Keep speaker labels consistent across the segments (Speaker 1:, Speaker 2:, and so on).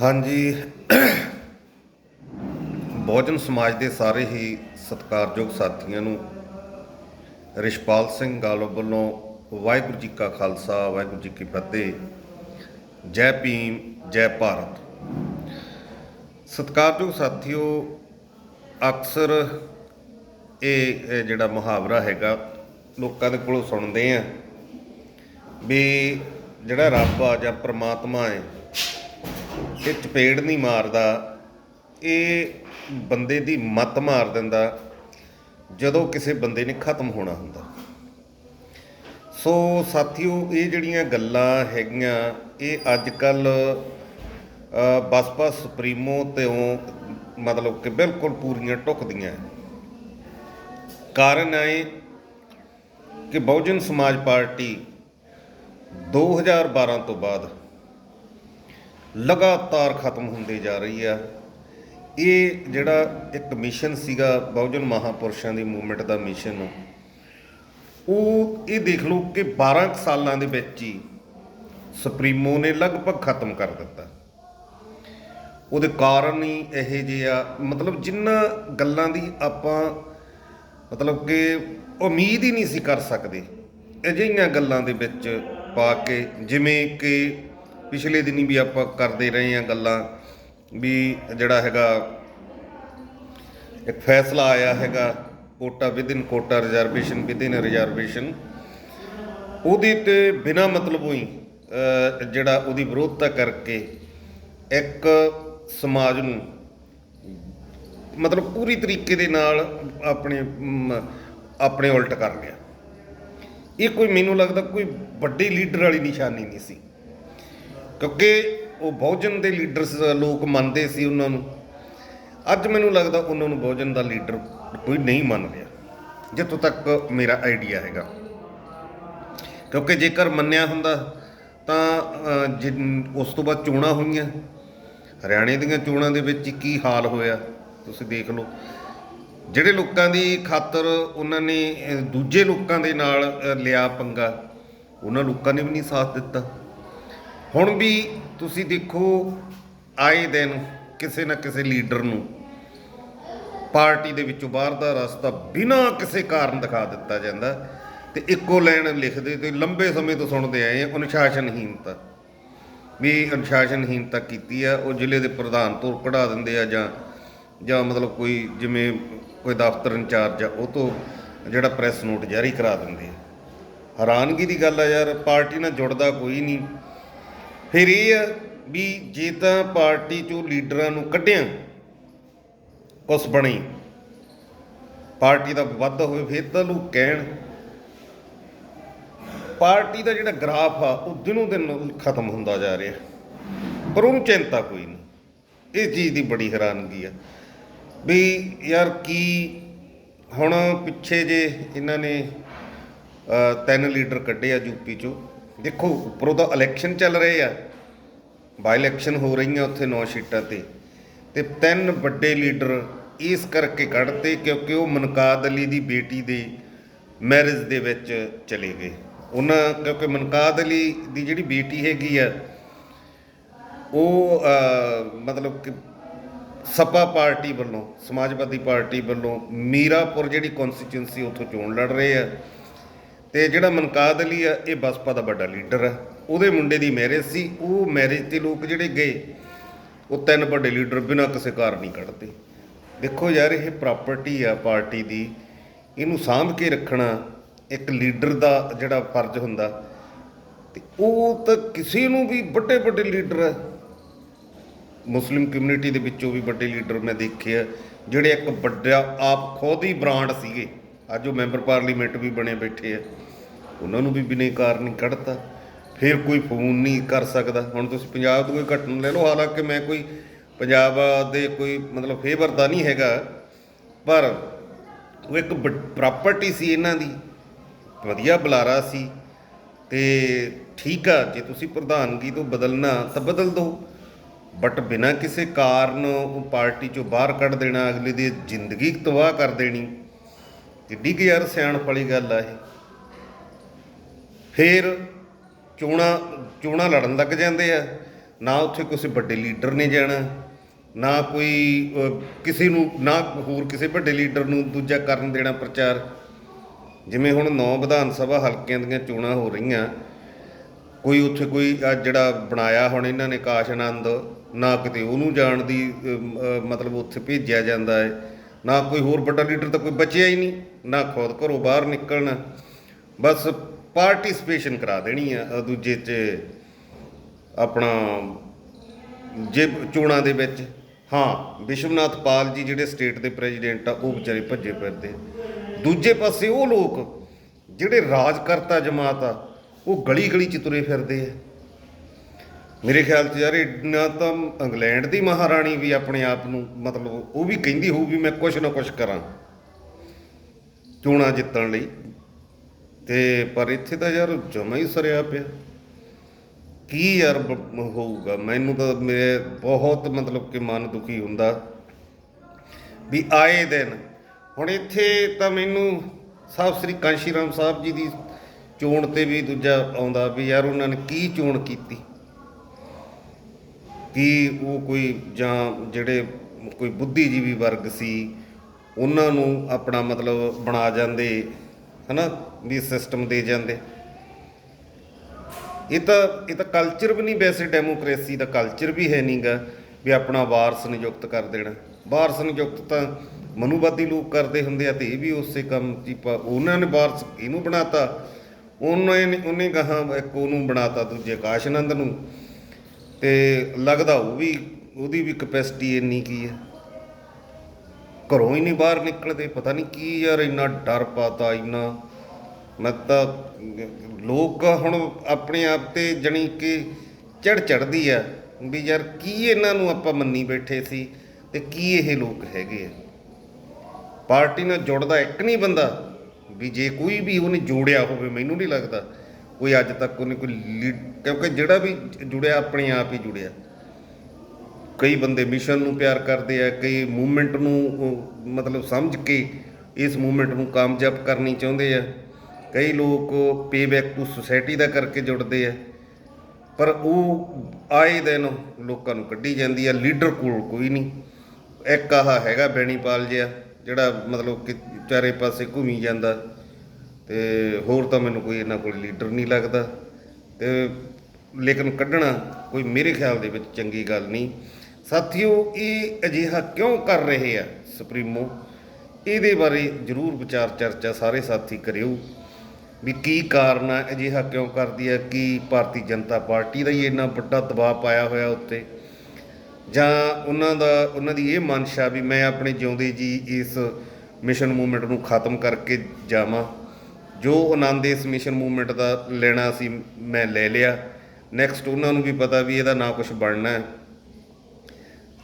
Speaker 1: ਹਾਂਜੀ। ਬਹੁਜਨ ਸਮਾਜ ਦੇ ਸਾਰੇ ਹੀ ਸਤਿਕਾਰਯੋਗ ਸਾਥੀਆਂ ਨੂੰ ਰਿਸ਼ਪਾਲ ਸਿੰਘ ਗਾਲੋ ਵੱਲੋਂ ਵਾਹਿਗੁਰੂ ਜੀ ਕਾ ਖਾਲਸਾ, ਵਾਹਿਗੁਰੂ ਜੀ ਕੀ ਫਤਿਹ। ਜੈ ਭੀਮ, ਜੈ ਭਾਰਤ। ਸਤਿਕਾਰਯੋਗ ਸਾਥੀਓ, ਅਕਸਰ ਇਹ ਜਿਹੜਾ ਮੁਹਾਵਰਾ ਹੈਗਾ, ਲੋਕਾਂ ਦੇ ਕੋਲੋਂ ਸੁਣਦੇ ਆ ਵੀ ਜਿਹੜਾ ਰੱਬ ਆ ਜਾਂ ਪ੍ਰਮਾਤਮਾ ਹੈ ਇਹ ਚਪੇੜ ਨਹੀਂ ਮਾਰਦਾ, ਇਹ ਬੰਦੇ ਦੀ ਮੱਤ ਮਾਰ ਦਿੰਦਾ, ਜਦੋਂ ਕਿਸੇ ਬੰਦੇ ਨੇ ਖਤਮ ਹੋਣਾ ਹੁੰਦਾ। ਸੋ ਸਾਥੀਓ, ਇਹ ਜਿਹੜੀਆਂ ਗੱਲਾਂ ਹੈਗੀਆਂ, ਇਹ ਅੱਜ ਕੱਲ ਬਸਪਾ ਸੁਪਰੀਮੋ ਤੇ ਮਤਲਬ ਕਿ ਬਿਲਕੁਲ ਪੂਰੀਆਂ ਟੁਕਦੀਆਂ। ਕਾਰਨ ਹੈ ਕਿ ਬਹੁਜਨ ਸਮਾਜ ਪਾਰਟੀ 2012 ਤੋਂ ਬਾਅਦ ਲਗਾਤਾਰ ਖਤਮ ਹੁੰਦੇ ਜਾ ਰਹੀ ਆ। ਇਹ ਜਿਹੜਾ ਇੱਕ ਮਿਸ਼ਨ ਸੀਗਾ ਬਹੁਜਨ ਮਹਾਪੁਰਸ਼ਾਂ ਦੀ ਮੂਵਮੈਂਟ ਦਾ ਮਿਸ਼ਨ ਉਹ ਇਹ ਦੇਖ ਲਓ ਕਿ 12 ਕੁ ਸਾਲਾਂ ਦੇ ਵਿੱਚ ਹੀ ਸੁਪਰੀਮੋ ਨੇ ਲਗਭਗ ਖਤਮ ਕਰ ਦਿੱਤਾ। ਉਹਦੇ ਕਾਰਨ ਹੀ ਇਹ ਜਿਹੇ ਆ, ਮਤਲਬ ਜਿੰਨਾ ਗੱਲਾਂ ਦੀ ਆਪਾਂ ਮਤਲਬ ਕਿ ਉਮੀਦ ਹੀ ਨਹੀਂ ਸੀ ਕਰ ਸਕਦੇ, ਅਜਿਹੀਆਂ ਗੱਲਾਂ ਦੇ ਵਿੱਚ ਪਾ ਕੇ, ਜਿਵੇਂ ਕਿ ਪਿਛਲੇ ਦਿਨੀ ਵੀ ਆਪਾਂ ਕਰਦੇ ਰਹੇ ਹਾਂ ਗੱਲਾਂ ਵੀ ਜਿਹੜਾ ਹੈਗਾ ਇੱਕ ਫੈਸਲਾ ਆਇਆ ਹੈਗਾ quota within quota reservation within reservation ਉਹਦੇ ਤੇ ਬਿਨਾ ਮਤਲਬ ਹੋਈ ਜਿਹੜਾ ਉਹਦੀ ਵਿਰੋਧਤਾ ਕਰਕੇ ਇੱਕ ਸਮਾਜ ਨੂੰ ਮਤਲਬ ਪੂਰੀ ਤਰੀਕੇ ਦੇ ਨਾਲ ਆਪਣੇ ਆਪਣੇ ਉਲਟ ਕਰ ਲਿਆ। ਇਹ ਕੋਈ ਮੈਨੂੰ ਲੱਗਦਾ ਕੋਈ ਵੱਡੇ ਲੀਡਰ ਵਾਲੀ ਨਿਸ਼ਾਨੀ ਨਹੀਂ ਸੀ। ਕਿਉਂਕਿ ਉਹ ਬਹੁਜਨ ਦੇ ਲੀਡਰਸ ਲੋਕ ਮੰਨਦੇ ਸੀ ਉਹਨਾਂ ਨੂੰ। ਅੱਜ ਮੈਨੂੰ ਲੱਗਦਾ ਉਹਨਾਂ ਨੂੰ ਬਹੁਜਨ ਦਾ ਲੀਡਰ ਕੋਈ ਨਹੀਂ ਮੰਨ ਰਿਹਾ ਜਿੱਥੋਂ ਤੱਕ ਮੇਰਾ ਆਈਡੀਆ ਹੈਗਾ। ਕਿਉਂਕਿ ਜੇਕਰ ਮੰਨਿਆ ਹੁੰਦਾ ਤਾਂ ਅ, ਉਸ ਤੋਂ ਬਾਅਦ ਚੋਣਾਂ ਹੋਈਆਂ। ਹਰਿਆਣੇ ਦੀਆਂ ਚੋਣਾਂ ਦੇ ਵਿੱਚ ਕੀ ਹਾਲ ਹੋਇਆ ਤੁਸੀਂ ਦੇਖ ਲਓ। ਜਿਹੜੇ ਲੋਕਾਂ ਦੀ ਖਾਤਰ ਉਹਨਾਂ ਨੇ ਦੂਜੇ ਲੋਕਾਂ ਦੇ ਨਾਲ ਲਿਆ ਪੰਗਾ ਉਹਨਾਂ ਲੋਕਾਂ ਨੇ ਵੀ ਨਹੀਂ ਸਾਥ ਦਿੱਤਾ। ਹੁਣ ਵੀ ਤੁਸੀਂ ਦੇਖੋ, ਆਏ ਦਿਨ ਕਿਸੇ ਨਾ ਕਿਸੇ ਲੀਡਰ ਨੂੰ ਪਾਰਟੀ ਦੇ ਵਿੱਚੋਂ ਬਾਹਰ ਦਾ ਰਸਤਾ ਬਿਨਾਂ ਕਿਸੇ ਕਾਰਨ ਦਿਖਾ ਦਿੱਤਾ ਜਾਂਦਾ। ਤੇ ਇੱਕੋ ਲਾਈਨ ਲਿਖਦੇ ਤੇ ਲੰਬੇ ਸਮੇਂ ਤੋਂ ਸੁਣਦੇ ਆਏ ਆ ਅਨੁਸ਼ਾਸਨਹੀਨਤਾ ਵੀ ਅਨੁਸ਼ਾਸਨਹੀਨਤਾ ਕੀਤੀ ਆ, ਉਹ ਜ਼ਿਲ੍ਹੇ ਦੇ ਪ੍ਰਧਾਨ ਤੋਂ ਕਢਾ ਦਿੰਦੇ ਆ ਜਾਂ ਜਾਂ ਮਤਲਬ ਕੋਈ ਜਿਵੇਂ ਕੋਈ ਦਫ਼ਤਰ ਇੰਚਾਰਜ ਆ, ਉਹ ਤੋਂ ਜਿਹੜਾ ਪ੍ਰੈਸ ਨੋਟ ਜਾਰੀ ਕਰਾ ਦਿੰਦੇ ਆ। ਹੈਰਾਨਗੀ ਦੀ ਗੱਲ ਆ ਯਾਰ, ਪਾਰਟੀ ਨਾਲ ਜੁੜਦਾ ਕੋਈ ਨਹੀਂ। ਫਿਰ ਇਹ ਆ ਵੀ ਜੇ ਤਾਂ ਪਾਰਟੀ ਚੋਂ ਲੀਡਰਾਂ ਨੂੰ ਕੱਢਿਆ, ਕੁਛ ਬਣੀ। ਪਾਰਟੀ ਦਾ ਵਾਧਾ ਹੋਵੇ, ਫਿਰ ਤਾਂ ਲੋਕ ਕਹਿਣ। ਪਾਰਟੀ ਦਾ ਜਿਹੜਾ ਗ੍ਰਾਫ ਆ, ਉਹ ਦਿਨੋਂ ਦਿਨ ਖਤਮ ਹੁੰਦਾ ਜਾ ਰਿਹਾ। ਪਰ ਉਹਨੂੰ ਚਿੰਤਾ ਕੋਈ ਨਹੀਂ। ਇਸ ਚੀਜ਼ ਦੀ ਬੜੀ ਹੈਰਾਨਗੀ ਆ। ਵੀ ਯਾਰ ਕੀ ਹੁਣ ਪਿੱਛੇ ਜੇ ਇਹਨਾਂ ਨੇ ਤਿੰਨ ਲੀਡਰ ਕੱਢੇ ਆ ਯੂਪੀ ਚੋਂ ਦੇਖੋ, ਉੱਪਰੋਂ ਤਾਂ ਇਲੈਕਸ਼ਨ ਚੱਲ ਰਹੇ ਆ। ਬਾਈ ਇਲੈਕਸ਼ਨ ਹੋ ਰਹੀਆਂ ਉੱਥੇ ਨੌ ਸੀਟਾਂ ਤੇ। ਤੇ ਤਿੰਨ ਵੱਡੇ ਲੀਡਰ ਇਸ ਕਰਕੇ ਕੱਢਤੇ ਕਿਉਂਕਿ ਉਹ ਮਨਕਾਦ ਅਲੀ ਦੀ ਬੇਟੀ ਦੇ ਮੈਰਿਜ ਦੇ ਵਿੱਚ ਚਲੇ ਗਏ। ਉਹਨਾਂ, ਕਿਉਂਕਿ ਮਨਕਾਦ ਅਲੀ ਦੀ ਜਿਹੜੀ ਬੇਟੀ ਹੈਗੀ ਆ, ਉਹ ਮਤਲਬ ਕਿ ਸਪਾ ਪਾਰਟੀ ਵੱਲੋਂ, ਸਮਾਜਵਾਦੀ ਪਾਰਟੀ ਵੱਲੋਂ ਮੀਰਾਪੁਰ ਜਿਹੜੀ ਕਨਸਟੀਚੁਐਂਸੀ ਉੱਥੋਂ ਚੋਣ ਲੜ ਰਹੇ ਆ। ਤੇ ਜਿਹੜਾ ਮਨਕਾਦ ਅਲੀ ਆ, ਇਹ ਬਸਪਾ ਦਾ ਵੱਡਾ ਲੀਡਰ ਆ। ਉਹਦੇ ਮੁੰਡੇ ਦੀ ਮੈਰਿਜ ਸੀ, ਉਹ ਮੈਰਿਜ ਤੇ ਲੋਕ ਜਿਹੜੇ ਗਏ, ਉਹ ਤਿੰਨ ਵੱਡੇ ਲੀਡਰ ਬਿਨਾਂ ਕਿਸੇ ਕਾਰਨ ਨਹੀਂ ਕੱਢਦੇ। ਦੇਖੋ ਯਾਰ, ਇਹ ਪ੍ਰਾਪਰਟੀ ਆ ਪਾਰਟੀ ਦੀ, ਇਹਨੂੰ ਸਾਂਭ ਕੇ ਰੱਖਣਾ ਇੱਕ ਲੀਡਰ ਦਾ ਜਿਹੜਾ ਫਰਜ਼ ਹੁੰਦਾ। ਤੇ ਉਹ ਤਾਂ ਕਿਸੇ ਨੂੰ ਵੀ ਵੱਡੇ ਵੱਡੇ ਲੀਡਰ ਆ। ਮੁਸਲਿਮ ਕਮਿਊਨਿਟੀ ਦੇ ਵਿੱਚੋਂ ਵੀ ਵੱਡੇ ਲੀਡਰ ਮੈਂ ਦੇਖੇ ਆ, ਜਿਹੜੇ ਇੱਕ ਵੱਡਾ, ਆਪ ਖੁਦ ਹੀ ਬ੍ਰਾਂਡ ਸੀਗੇ। ਅੱਜ ਉਹ ਮੈਂਬਰ ਪਾਰਲੀਮੈਂਟ ਵੀ ਬਣੇ ਬੈਠੇ ਆ। ਉਹਨਾਂ ਨੂੰ ਵੀ ਬਿਨੇ ਕਾਰਨ ਨਹੀਂ ਕੱਢਤਾ। ਫਿਰ ਕੋਈ ਫੋਨ ਨਹੀਂ ਕਰ ਸਕਦਾ। ਹੁਣ ਤੁਸੀਂ ਪੰਜਾਬ ਤੋਂ ਕੋਈ ਘਟਨਾ ਲੈ ਲਓ। ਹਾਲਾਂਕਿ ਮੈਂ ਕੋਈ ਪੰਜਾਬ ਦੇ ਕੋਈ ਮਤਲਬ ਫੇਵਰ ਦਾ ਨਹੀਂ ਹੈਗਾ। ਪਰ ਉਹ ਇੱਕ ਪ੍ਰਾਪਰਟੀ ਸੀ ਇਹਨਾਂ ਦੀ। ਵਧੀਆ ਬੁਲਾਰਾ ਸੀ। ਤੇ ਠੀਕ ਆ, ਜੇ ਤੁਸੀਂ ਪ੍ਰਧਾਨਗੀ ਤੋਂ ਬਦਲਣਾ ਤਾਂ ਬਦਲ ਦਿਓ ਬਟ ਬਿਨਾਂ ਕਿਸੇ ਕਾਰਨ ਉਹ ਪਾਰਟੀ ਚੋਂ ਬਾਹਰ ਕੱਢ ਦੇਣਾ, ਅਗਲੇ ਦੀ ਜ਼ਿੰਦਗੀ ਤਬਾਹ ਕਰ ਦੇਣੀ। ਕਿੱਡੀ ਕੁ ਯਾਰ ਸਿਆਣਪ ਵਾਲੀ ਗੱਲ ਆ ਇਹ। ਫਿਰ ਚੋਣਾਂ ਚੋਣਾਂ ਲੜਨ ਲੱਗ ਜਾਂਦੇ ਆ। ਨਾ ਉੱਥੇ ਕਿਸੇ ਵੱਡੇ ਲੀਡਰ ਨੇ ਜਾਣਾ, ਨਾ ਕੋਈ ਕਿਸੇ ਨੂੰ, ਨਾ ਹੋਰ ਕਿਸੇ ਵੱਡੇ ਲੀਡਰ ਨੂੰ ਦੂਜਾ ਕਰਨ ਦੇਣਾ ਪ੍ਰਚਾਰ। ਜਿਵੇਂ ਹੁਣ ਨੌ ਵਿਧਾਨ ਸਭਾ ਹਲਕਿਆਂ ਦੀਆਂ ਚੋਣਾਂ ਹੋ ਰਹੀਆਂ, ਕੋਈ ਉੱਥੇ ਕੋਈ ਜਿਹੜਾ ਬਣਾਇਆ ਹੁਣ ਇਹਨਾਂ ਨੇ ਕਾਸ਼ ਆਨੰਦ, ਨਾ ਕਿਤੇ ਉਹਨੂੰ ਜਾਣ ਦੀ ਮਤਲਬ ਉੱਥੇ ਭੇਜਿਆ ਜਾਂਦਾ ਹੈ। ਨਾ ਕੋਈ ਹੋਰ ਵੱਡਾ ਲੀਡਰ ਤਾਂ ਕੋਈ ਬਚਿਆ ਹੀ ਨਹੀਂ, ਨਾ ਖੁਦ ਘਰੋਂ ਬਾਹਰ ਨਿਕਲਣਾ। ਬਸ ਪਾਰਟਿਸਪੇਸ਼ਨ ਕਰਾ ਦੇਣੀ ਆ ਦੂਜੇ 'ਚ ਆਪਣਾ ਜੇ ਚੋਣਾਂ ਦੇ ਵਿੱਚ। ਹਾਂ, ਵਿਸ਼ਵਨਾਥ ਪਾਲ ਜੀ ਜਿਹੜੇ ਸਟੇਟ ਦੇ ਪ੍ਰੈਜ਼ੀਡੈਂਟ ਆ, ਉਹ ਵਿਚਾਰੇ ਭੱਜੇ ਫਿਰਦੇ ਦੂਜੇ ਪਾਸੇ ਉਹ ਲੋਕ ਜਿਹੜੇ ਰਾਜਕਰਤਾ ਜਮਾਤ ਆ, ਉਹ ਗਲੀ ਗਲੀ ਚ ਤੁਰੇ ਫਿਰਦੇ ਆ। ਮੇਰੇ ਖਿਆਲ ਚ ਯਾਰ ਇੰਨਾ ਤਾਂ ਇੰਗਲੈਂਡ ਦੀ ਮਹਾਰਾਣੀ ਵੀ ਆਪਣੇ ਆਪ ਨੂੰ ਮਤਲਬ ਉਹ ਵੀ ਕਹਿੰਦੀ ਹੋਊ ਵੀ ਮੈਂ ਕੁਛ ਨਾ ਕੁਛ ਕਰਾਂ। ਚੋਣਾਂ ਜਿੱਤਣ ਲਈ। ਤੇ ਪਰ ਇੱਥੇ ਤਾਂ ਯਾਰ ਜਮਾ ਹੀ ਸਰਿਆ ਪਿਆ। ਕੀ ਯਾਰ ਹੋਊਗਾ? ਮੈਨੂੰ ਤਾਂ ਮੇਰੇ ਬਹੁਤ ਮਤਲਬ ਕਿ ਮਨ ਦੁਖੀ ਹੁੰਦਾ ਵੀ ਆਏ ਦਿਨ, ਹੁਣ ਇੱਥੇ ਤਾਂ ਮੈਨੂੰ ਸਾਹਿਬ ਸ੍ਰੀ ਕਾਂਸ਼ੀ ਰਾਮ ਸਾਹਿਬ ਜੀ ਦੀ ਚੋਣ ਤੇ ਵੀ ਦੂਜਾ ਆਉਂਦਾ ਵੀ ਯਾਰ ਉਹਨਾਂ ਨੇ ਕੀ ਚੋਣ ਕੀਤੀ? ਕੀ ਉਹ ਕੋਈ ਜਾਂ ਜਿਹੜੇ ਕੋਈ ਬੁੱਧੀਜੀਵੀ ਵਰਗ ਸੀ, ਉਹਨਾਂ ਨੂੰ ਆਪਣਾ ਮਤਲਬ ਬਣਾ ਜਾਂਦੇ, ਹਨਾ, ਵੀ ਸਿਸਟਮ ਦੇ ਜਾਂਦੇ। ਇਹ ਤਾਂ ਇਹ ਤਾਂ ਕਲਚਰ ਵੀ ਨਹੀਂ ਵੈਸੇ ਡੈਮੋਕ੍ਰੇਸੀ ਦਾ ਕਲਚਰ ਵੀ ਹੈ ਨਹੀਂਗਾ ਵੀ ਆਪਣਾ ਵਾਰਸ ਨਿਯੁਕਤ ਕਰ ਦੇਣਾ। ਵਾਰਸ ਨਿਯੁਕਤ ਤਾਂ ਮਨੂਵਾਦੀ ਲੋਕ ਕਰਦੇ ਹੁੰਦੇ ਆ ਤੇ ਇਹ ਵੀ ਉਸੇ ਕੰਮ 'ਚ ਉਹਨਾਂ ਨੇ ਵਾਰਸ ਇਹਨੂੰ ਬਣਾਤਾ। ਉਹਨੇ ਨੇ- ਉਹਨੇ ਕਹਾ ਇੱਕ ਉਹਨੂੰ ਬਣਾਤਾ, ਦੂਜੇ ਆਕਾਸ਼ ਆਨੰਦ ਨੂੰ। ਤੇ ਲੱਗਦਾ ਉਹ ਵੀ, ਉਹਦੀ ਵੀ ਕਪੈਸਿਟੀ ਇੰਨੀ ਕੀ ਹੈ? ਘਰੋਂ ਹੀ ਨਹੀਂ ਬਾਹਰ ਨਿਕਲਦੇ, ਪਤਾ ਨਹੀਂ ਕੀ ਯਾਰ, ਇੰਨਾ ਡਰ ਪਾਤਾ, ਇੰਨਾ। ਮੈਂ ਤਾਂ, ਲੋਕ ਹੁਣ ਆਪਣੇ ਆਪ ਤੇ ਜਣੀ ਕਿ ਚੜ ਚੜਦੀ ਆ, ਵੀ ਯਾਰ ਕੀ ਇਹਨਾਂ ਨੂੰ ਆਪਾਂ ਮੰਨੀ ਬੈਠੇ ਸੀ ਤੇ ਕੀ ਇਹ ਲੋਕ ਹੈਗੇ ਆ? ਪਾਰਟੀ ਨਾਲ ਜੁੜਦਾ ਇੱਕ ਨਹੀਂ ਬੰਦਾ, ਵੀ ਜੇ ਕੋਈ ਵੀ ਉਹਨੇ ਜੋੜਿਆ ਹੋਵੇ, ਮੈਨੂੰ ਨਹੀਂ ਲੱਗਦਾ। ਕੋਈ ਅੱਜ ਤੱਕ ਉਹਨੇ ਕੋਈ ਲੀਡ ਕਿਉਂਕਿ ਜਿਹੜਾ ਵੀ ਜੁੜਿਆ ਆਪਣੇ ਆਪ ਹੀ ਜੁੜਿਆ। ਕਈ ਬੰਦੇ ਮਿਸ਼ਨ ਨੂੰ ਪਿਆਰ ਕਰਦੇ ਆ, ਕਈ ਮੂਵਮੈਂਟ ਨੂੰ ਮਤਲਬ ਸਮਝ ਕੇ ਇਸ ਮੂਵਮੈਂਟ ਨੂੰ ਕਾਮਯਾਬ ਕਰਨੀ ਚਾਹੁੰਦੇ ਆ। ਕਈ ਲੋਕ ਪੇ ਬੈਕ ਟੂ ਸੁਸਾਇਟੀ ਦਾ ਕਰਕੇ ਜੁੜਦੇ ਆ। ਪਰ ਉਹ ਆਏ ਦਿਨ ਲੋਕਾਂ ਨੂੰ ਕੱਢੀ ਜਾਂਦੀ ਆ ਲੀਡਰ ਕੋਲ ਕੋਈ ਨਹੀਂ। ਇੱਕ ਆਹ ਹੈਗਾ ਬੈਣੀਪਾਲ ਜਿਹਾ, ਜਿਹੜਾ ਮਤਲਬ ਕਿ ਚਾਰੇ ਪਾਸੇ ਘੁੰਮੀ ਜਾਂਦਾ। ਤੇ ਹੋਰ ਤਾਂ ਮੈਨੂੰ ਕੋਈ ਇਹਨਾਂ ਕੋਲ ਲੀਡਰ ਨਹੀਂ ਲੱਗਦਾ। ਤੇ ਲੇਕਿਨ ਕੱਢਣਾ ਕੋਈ ਮੇਰੇ ਖਿਆਲ ਦੇ ਵਿੱਚ ਚੰਗੀ ਗੱਲ ਨਹੀਂ। ਸਾਥੀਓ, ਇਹ ਅਜਿਹਾ ਕਿਉਂ ਕਰ ਰਹੇ ਆ ਸੁਪਰੀਮੋ? ਇਹਦੇ ਬਾਰੇ ਜ਼ਰੂਰ ਵਿਚਾਰ ਚਰਚਾ ਸਾਰੇ ਸਾਥੀ ਕਰਿਓ ਵੀ ਕੀ ਕਾਰਨ ਹੈ ਅਜਿਹਾ ਕਿਉਂ ਕਰਦੀ ਹੈ ਕੀ ਭਾਰਤੀ ਜਨਤਾ ਪਾਰਟੀ ਦਾ ਹੀ ਇੰਨਾ ਵੱਡਾ ਦਬਾਅ ਪਾਇਆ ਹੋਇਆ ਉੱਤੇ? ਜਾਂ ਉਹਨਾਂ ਦਾ, ਉਹਨਾਂ ਦੀ ਇਹ ਮਨਸ਼ਾ ਵੀ ਮੈਂ ਆਪਣੇ ਜਿਉਂਦੇ ਜੀ ਇਸ ਮਿਸ਼ਨ ਮੂਵਮੈਂਟ ਨੂੰ ਖਤਮ ਕਰਕੇ ਜਾਵਾਂ? ਜੋ ਆਨੰਦ ਇਸ ਮਿਸ਼ਨ ਮੂਵਮੈਂਟ ਦਾ ਲੈਣਾ ਸੀ ਮੈਂ ਲੈ ਲਿਆ। ਨੈਕਸਟ ਉਹਨਾਂ ਨੂੰ ਵੀ ਪਤਾ ਵੀ ਇਹਦਾ ਨਾ ਕੁਝ ਬਣਨਾ ਹੈ।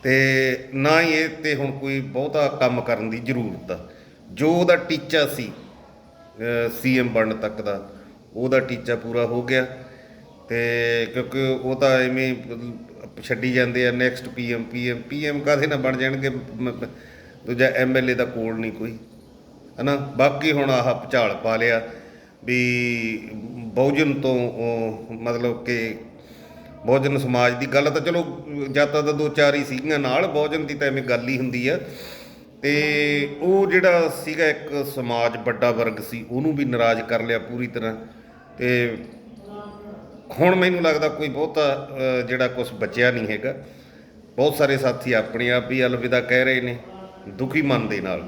Speaker 1: ਤੇ ਨਾ ਹੀ ਇਹ ਤੇ ਹੁਣ ਕੋਈ ਬਹੁਤਾ ਕੰਮ ਕਰਨ ਦੀ ਜ਼ਰੂਰਤ ਆ। ਜੋ ਉਹਦਾ ਟੀਚਾ ਸੀ ਸੀਐਮ ਬਣਨ ਤੱਕ ਦਾ, ਉਹਦਾ ਟੀਚਾ ਪੂਰਾ ਹੋ ਗਿਆ। ਤੇ ਕਿਉਂਕਿ ਉਹ ਤਾਂ ਐਵੇਂ ਛੱਡੀ ਜਾਂਦੇ ਆ ਨੈਕਸਟ ਪੀਐਮ ਪੀਐਮ ਪੀਐਮ ਕਾਹਦੇ ਨਾ ਬਣ ਜਾਣਗੇ? ਮ- ਮ- ਦੂਜਾ ਐਮਐਲਏ ਦਾ ਕੋਲ ਨਹੀਂ ਕੋਈ। ਹਨਾ? ਬਾਕੀ ਹੁਣ ਆਹ ਭੁਚਾਲ ਪਾ ਲਿਆ ਵੀ ਬਹੁਜਨ ਤੋਂ ਮਤਲਬ ਕਿ ਬਹੁਜਨ ਸਮਾਜ ਦੀ ਗੱਲ ਤਾਂ ਚਲੋ ਜਾਤਾਂ ਦਾ ਦੋ ਚਾਰ ਹੀ ਸੀਗੀਆਂ ਨਾਲ, ਬਹੁਜਨ ਦੀ ਤਾਂ ਐਵੇਂ ਗੱਲ ਹੀ ਹੁੰਦੀ ਆ। ਤੇ ਉਹ ਜਿਹੜਾ ਸੀਗਾ ਇੱਕ ਸਮਾਜ ਵੱਡਾ ਵਰਗ ਸੀ, ਉਹਨੂੰ ਵੀ ਨਾਰਾਜ਼ ਕਰ ਲਿਆ ਪੂਰੀ ਤਰ੍ਹਾਂ। ਤੇ ਹੁਣ ਮੈਨੂੰ ਲੱਗਦਾ ਕੋਈ ਬਹੁਤਾ ਜਿਹੜਾ ਕੁਝ ਬਚਿਆ ਨਹੀਂ ਹੈਗਾ। ਬਹੁਤ ਸਾਰੇ ਸਾਥੀ ਆਪਣੇ ਆਪ ਹੀ ਅਲਵਿਦਾ ਕਹਿ ਰਹੇ ਨੇ, ਦੁਖੀ ਮਨ ਦੇ ਨਾਲ।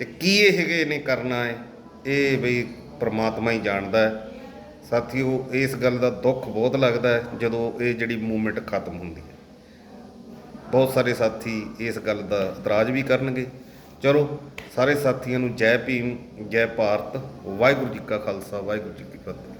Speaker 1: ਤੇ ਕੀ ਇਹ ਹੈਗੇ ਨੇ ਕਰਨਾ ਹੈ? ਇਹ ਬਈ ਪ੍ਰਮਾਤਮਾ ਹੀ ਜਾਣਦਾ ਹੈ। ਸਾਥੀਓ, ਇਸ ਗੱਲ ਦਾ ਦੁੱਖ ਬਹੁਤ ਲੱਗਦਾ ਹੈ ਜਦੋਂ ਇਹ ਜਿਹੜੀ ਮੂਵਮੈਂਟ ਖਤਮ ਹੁੰਦੀ ਹੈ। ਬਹੁਤ ਸਾਰੇ ਸਾਥੀ ਇਸ ਗੱਲ ਦਾ ਇਤਰਾਜ਼ ਵੀ ਕਰਨਗੇ। ਚਲੋ, ਸਾਰੇ ਸਾਥੀਆਂ ਨੂੰ ਜੈ ਭੀਮ, ਜੈ ਭਾਰਤ, ਵਾਹਿਗੁਰੂ ਜੀ ਕਾ ਖਾਲਸਾ, ਵਾਹਿਗੁਰੂ ਜੀ ਕੀ ਫਤਿਹ।